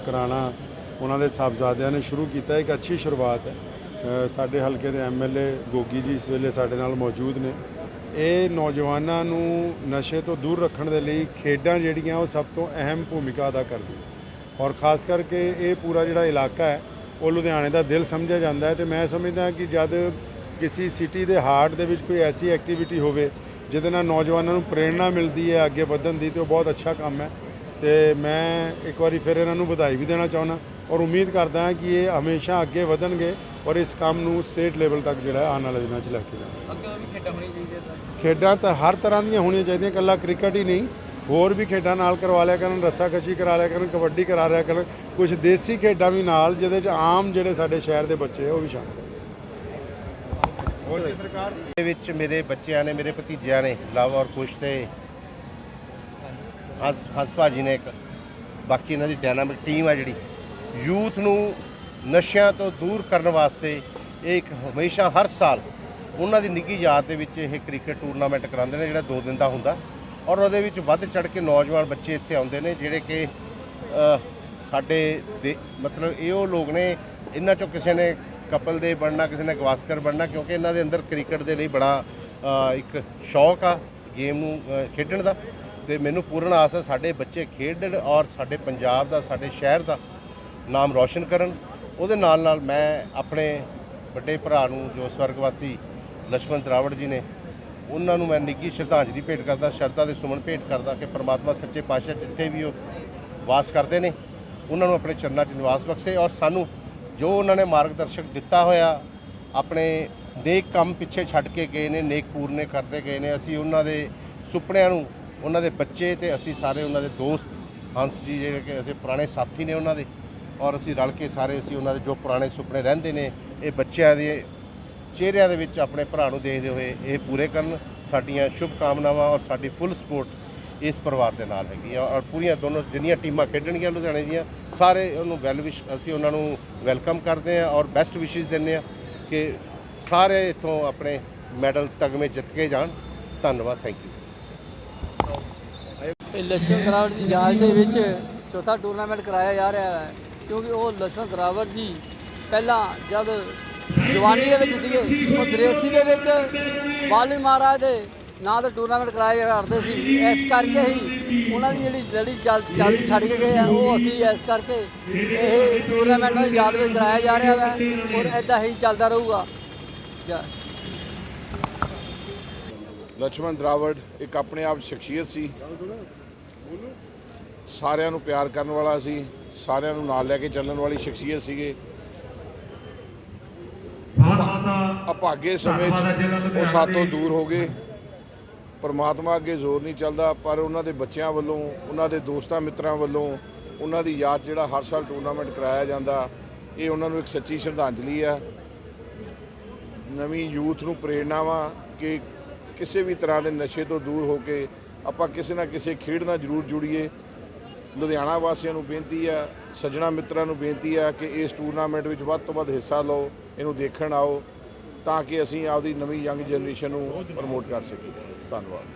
ਕਰਾਉਣਾ ਉਹਨਾਂ ਦੇ ਸਾਹਿਬਜ਼ਾਦਿਆਂ ਨੇ ਸ਼ੁਰੂ ਕੀਤਾ, ਇੱਕ ਅੱਛੀ ਸ਼ੁਰੂਆਤ ਹੈ। ਸਾਡੇ ਹਲਕੇ ਦੇ ਐਮਐਲਏ ਗੋਗੀ ਜੀ ਇਸ ਵੇਲੇ ਸਾਡੇ ਨਾਲ ਮੌਜੂਦ ਨੇ। ਇਹ ਨੌਜਵਾਨਾਂ ਨੂੰ ਨਸ਼ੇ ਤੋਂ ਦੂਰ ਰੱਖਣ ਦੇ ਲਈ ਖੇਡਾਂ ਜਿਹੜੀਆਂ ਉਹ ਸਭ ਤੋਂ ਅਹਿਮ ਭੂਮਿਕਾ ਅਦਾ ਕਰਦੀਆਂ। ਔਰ ਖਾਸ ਕਰਕੇ ਇਹ ਪੂਰਾ ਜਿਹੜਾ ਇਲਾਕਾ ਹੈ, ਉਹ ਲੁਧਿਆਣੇ ਦਾ ਦਿਲ ਸਮਝਿਆ ਜਾਂਦਾ ਹੈ ਤੇ ਮੈਂ ਸਮਝਦਾ ਕਿ ਜਦ ਕਿਸੇ ਸਿਟੀ ਦੇ ਹਾਰਟ ਦੇ ਵਿੱਚ ਕੋਈ ਐਸੀ ਐਕਟੀਵਿਟੀ ਹੋਵੇ, ਜਿਹਦੇ ਨਾਲ ਨੌਜਵਾਨਾਂ ਨੂੰ ਪ੍ਰੇਰਣਾ ਮਿਲਦੀ ਹੈ, ਅੱਗੇ ਵਧਣ ਦੀ, ਤੇ ਉਹ ਬਹੁਤ ਅੱਛਾ ਕੰਮ ਹੈ। ਤੇ ਮੈਂ ਇੱਕ ਵਾਰੀ ਫਿਰ ਇਹਨਾਂ ਨੂੰ ਵਧਾਈ ਵੀ ਦੇਣਾ ਚਾਹੁੰਦਾ ਔਰ ਉਮੀਦ ਕਰਦਾ ਹਾਂ ਕਿ ਇਹ ਹਮੇਸ਼ਾ ਅੱਗੇ ਵਧਣਗੇ ਔਰ ਇਸ ਕੰਮ ਨੂੰ ਸਟੇਟ ਲੈਵਲ ਤੱਕ ਜਿਹੜਾ ਆਉਣ ਵਾਲੇ ਦਿਨਾਂ 'ਚ ਲੈ ਕੇ ਜਾਣਗੇ। ਅੱਗੇ ਵੀ ਖੇਡਾਂ ਹੋਣੀਆਂ ਚਾਹੀਦੀਆਂ ਸਰ? ਖੇਡਾਂ ਤਾਂ ਹਰ ਤਰ੍ਹਾਂ ਦੀਆਂ ਹੋਣੀਆਂ ਚਾਹੀਦੀਆਂ ਇਕੱਲਾ ਕ੍ਰਿਕਟ ਹੀ ਨਹੀਂ ਹੋਰ ਵੀ ਖੇਡਾਂ ਨਾਲ ਕਰਵਾ ਲਿਆ ਕਰਨ ਰੱਸਾਕਸ਼ੀ ਕਰਾ ਲਿਆ ਕਰਨ ਕਬੱਡੀ ਕਰਾ ਲਿਆ ਕਰਨ ਕੁਝ ਦੇਸੀ ਖੇਡਾਂ ਵੀ ਨਾਲ ਜਿਹਦੇ 'ਚ ਆਮ ਜਿਹੜੇ ਸਾਡੇ ਸ਼ਹਿਰ ਦੇ ਬੱਚੇ ਆ ਉਹ ਵੀ ਸ਼ਾਮਲ ਹੋਰ ਸਰਕਾਰ? ਦੇ ਵਿੱਚ ਮੇਰੇ ਬੱਚਿਆਂ ਨੇ ਮੇਰੇ ਭਤੀਜਿਆਂ ਨੇ ਲਵ ਔਰ ਕੁਸ਼ ਤੇ ਹਸ ਹੰਸ ਭਾਜੀ ਨੇ ਇੱਕ ਬਾਕੀ ਇਹਨਾਂ ਦੀ ਡਾਇਨਾਮਿਕ ਟੀਮ ਆ ਜਿਹੜੀ ਯੂਥ ਨੂੰ ਨਸ਼ਿਆਂ ਤੋਂ ਦੂਰ ਕਰਨ ਵਾਸਤੇ ਇਹ ਇੱਕ ਹਮੇਸ਼ਾ ਹਰ ਸਾਲ ਉਹਨਾਂ ਦੀ ਨਿੱਘੀ ਯਾਦ ਦੇ ਵਿੱਚ ਇਹ ਕ੍ਰਿਕਟ ਟੂਰਨਾਮੈਂਟ ਕਰਾਉਂਦੇ ਨੇ, ਜਿਹੜਾ 2 ਦਿਨ ਦਾ ਹੁੰਦਾ। ਔਰ ਉਹਦੇ ਵਿੱਚ ਵੱਧ ਚੜ ਕੇ ਨੌਜਵਾਨ ਬੱਚੇ ਇੱਥੇ ਆਉਂਦੇ ਨੇ, ਜਿਹੜੇ ਕਿ ਸਾਡੇ ਦੇ ਮਤਲਬ ਇਹ ਉਹ ਲੋਕ ਨੇ, ਇਹਨਾਂ ਚੋਂ ਕਿਸੇ ਨੇ ਕਪਲ ਦੇ ਬਣਨਾ, ਕਿਸੇ ਨੇ ਗਵਾਸਕਰ ਬਣਨਾ, ਕਿਉਂਕਿ ਇਹਨਾਂ ਦੇ ਅੰਦਰ ਕ੍ਰਿਕਟ ਦੇ ਲਈ ਬੜਾ ਇੱਕ ਸ਼ੌਕ ਆ ਗੇਮ ਨੂੰ ਖੇਡਣ ਦਾ। ਤੇ ਮੈਨੂੰ ਪੂਰਨ ਆਸ ਹੈ ਸਾਡੇ ਬੱਚੇ ਖੇਡਣ ਔਰ ਸਾਡੇ ਪੰਜਾਬ ਦਾ, ਸਾਡੇ ਸ਼ਹਿਰ ਦਾ ਨਾਮ ਰੌਸ਼ਨ ਕਰਨ। ਉਹਦੇ ਨਾਲ ਨਾਲ ਮੈਂ ਆਪਣੇ ਵੱਡੇ ਭਰਾ ਨੂੰ, ਜੋ ਸਵਰਗਵਾਸੀ ਲక్ష్మణ ਤਰਾਵੜ ਜੀ ਨੇ, ਉਹਨਾਂ ਨੂੰ ਮੈਂ ਨਿੱਘੀ ਸ਼ਰਧਾਂਜਲੀ ਭੇਟ ਕਰਦਾ, ਸ਼ਰਧਾ ਦੇ ਸੁਮਨ ਭੇਟ ਕਰਦਾ ਕਿ ਪਰਮਾਤਮਾ ਸੱਚੇ ਪਾਤਸ਼ਾਹ ਜਿੱਥੇ ਵੀ ਉਹ ਵਾਸ ਕਰਦੇ ਨੇ, ਉਹਨਾਂ ਨੂੰ ਆਪਣੇ ਚਰਨਾਂ 'ਚ ਨਿਵਾਸ ਬਖਸ਼ੇ ਔਰ ਸਾਨੂੰ ਜੋ ਉਹਨਾਂ ਨੇ ਮਾਰਗਦਰਸ਼ਕ ਦਿੱਤਾ ਹੋਇਆ, ਆਪਣੇ ਨੇਕ ਕੰਮ ਪਿੱਛੇ ਛੱਡ ਕੇ ਗਏ ਨੇ, ਨੇਕ ਪੂਰਨੇ ਕਰਦੇ ਗਏ ਨੇ, ਅਸੀਂ ਉਹਨਾਂ ਦੇ ਸੁਪਨਿਆਂ ਨੂੰ ਉਹਨਾਂ ਦੇ ਬੱਚੇ ਤੇ ਅਸੀਂ ਸਾਰੇ ਉਹਨਾਂ ਦੇ ਦੋਸਤ, ਹੰਸ ਜੀ ਜਿਹੜੇ ਕਿ ਅਸੀਂ ਪੁਰਾਣੇ ਸਾਥੀ ਨੇ ਉਹਨਾਂ ਦੇ, ਔਰ ਅਸੀਂ ਰਲ ਕੇ ਸਾਰੇ ਅਸੀਂ ਉਹਨਾਂ ਦੇ ਜੋ ਪੁਰਾਣੇ ਸੁਪਨੇ ਰਹਿੰਦੇ ਨੇ, ਇਹ ਬੱਚਿਆਂ ਦੇ ਚਿਹਰਿਆਂ ਦੇ ਵਿੱਚ ਆਪਣੇ ਭਰਾ ਨੂੰ ਦੇਖਦੇ ਹੋਏ ਇਹ ਪੂਰੇ ਕਰਨ। ਸਾਡੀਆਂ ਸ਼ੁਭ ਕਾਮਨਾਵਾਂ ਔਰ ਸਾਡੀ ਫੁੱਲ ਸਪੋਰਟ ਇਸ ਪਰਿਵਾਰ ਦੇ ਨਾਲ ਹੈਗੀ ਆ, ਔਰ ਪੂਰੀਆਂ ਦੋਨੋਂ ਜਿੰਨੀਆਂ ਟੀਮਾਂ ਖੇਡਣਗੀਆਂ ਲੁਧਿਆਣੇ ਦੀਆਂ, ਸਾਰੇ ਉਹਨੂੰ ਵੈਲ ਵਿਸ਼ ਅਸੀਂ ਉਹਨਾਂ ਨੂੰ ਵੈਲਕਮ ਕਰਦੇ ਹਾਂ ਔਰ ਬੈਸਟ ਵਿਸ਼ੇਸ ਦਿੰਦੇ ਹਾਂ ਕਿ ਸਾਰੇ ਇੱਥੋਂ ਆਪਣੇ ਮੈਡਲ ਤਗਮੇ ਜਿੱਤ ਕੇ ਜਾਣ। ਧੰਨਵਾਦ ਥੈਂਕ ਯੂ ਇਹ ਲక్ష్ਮਣ ਗਰਾਵਟ ਦੀ ਯਾਦ ਦੇ ਵਿੱਚ ਚੌਥਾ ਟੂਰਨਾਮੈਂਟ ਕਰਾਇਆ ਜਾ ਰਿਹਾ ਹੈ, ਕਿਉਂਕਿ ਉਹ ਲక్ష్ਮਣ ਗਰਾਵਟ ਜੀ ਪਹਿਲਾਂ ਜਦ ਜਵਾਨੀ ਦੇ ਵਿੱਚ ਸੀਗੇ, ਉਹ ਦਰੇਸੀ ਦੇ ਵਿੱਚ ਬਾਲੀ ਮਹਾਰਾਜ ਦੇ ਨਾਂ ਦਾ ਟੂਰਨਾਮੈਂਟ ਕਰਾਇਆ ਕਰਦੇ ਸੀ। ਇਸ ਕਰਕੇ ਹੀ ਉਹਨਾਂ ਦੀ ਜਿਹੜੀ ਜਿਹੜੀ ਜਲਦੀ ਛੱਡ ਕੇ ਗਏ ਆ, ਉਹ ਅਸੀਂ ਇਸ ਕਰਕੇ ਇਹ ਟੂਰਨਾਮੈਂਟ ਯਾਦ ਵਿੱਚ ਕਰਾਇਆ ਜਾ ਰਿਹਾ ਹੈ ਹੁਣ ਐਦਾਂ ਹੀ ਚੱਲਦਾ ਰਹੂਗਾ। ਲక్ష్మణ ਦਰਾਵੜ ਇੱਕ ਆਪਣੇ ਆਪ ਸ਼ਖਸੀਅਤ ਸੀ। ਸਾਰਿਆਂ ਨੂੰ ਪਿਆਰ ਕਰਨ ਵਾਲਾ ਸੀ। ਸਾਰਿਆਂ ਨੂੰ ਨਾਲ ਲੈ ਕੇ ਚੱਲਣ ਵਾਲੀ ਸ਼ਖਸੀਅਤ ਸੀਗੇ। ਅਭਾਗੇ ਸਮੇਂ 'ਚ ਉਹ ਸਾਤੋਂ ਦੂਰ ਹੋ ਗਏ। ਪਰਮਾਤਮਾ ਅੱਗੇ ਜ਼ੋਰ ਨਹੀਂ ਚੱਲਦਾ, ਪਰ ਉਹਨਾਂ ਦੇ ਬੱਚਿਆਂ ਵੱਲੋਂ, ਉਹਨਾਂ ਦੇ ਦੋਸਤਾਂ ਮਿੱਤਰਾਂ ਵੱਲੋਂ, ਉਹਨਾਂ ਦੀ ਯਾਦ ਜਿਹੜਾ ਹਰ ਸਾਲ ਟੂਰਨਾਮੈਂਟ ਕਰਾਇਆ ਜਾਂਦਾ, ਇਹ ਉਹਨਾਂ ਨੂੰ ਇੱਕ ਸੱਚੀ ਸ਼ਰਧਾਂਜਲੀ ਆ। ਨਵੀਂ ਯੂਥ ਨੂੰ ਪ੍ਰੇਰਣਾ ਕਿ ਕਿਸੇ ਵੀ ਤਰ੍ਹਾਂ ਦੇ ਨਸ਼ੇ ਤੋਂ ਦੂਰ ਹੋ ਕੇ ਆਪਾਂ ਕਿਸੇ ਨਾ ਕਿਸੇ ਖੇਡ ਨਾਲ ਜ਼ਰੂਰ ਜੁੜੀਏ। ਲੁਧਿਆਣਾ ਵਾਸੀਆਂ ਨੂੰ ਬੇਨਤੀ ਆ, ਸੱਜਣਾ ਮਿੱਤਰਾਂ ਨੂੰ ਬੇਨਤੀ ਆ ਕਿ ਇਸ ਟੂਰਨਾਮੈਂਟ ਵਿੱਚ ਵੱਧ ਤੋਂ ਵੱਧ ਹਿੱਸਾ ਲਓ, ਇਹਨੂੰ ਦੇਖਣ ਆਓ ਤਾਂ ਕਿ ਅਸੀਂ ਆਪਦੀ ਨਵੀਂ ਯੰਗ ਜਨਰੇਸ਼ਨ ਨੂੰ ਪ੍ਰਮੋਟ ਕਰ ਸਕੀਏ। ਧੰਨਵਾਦ।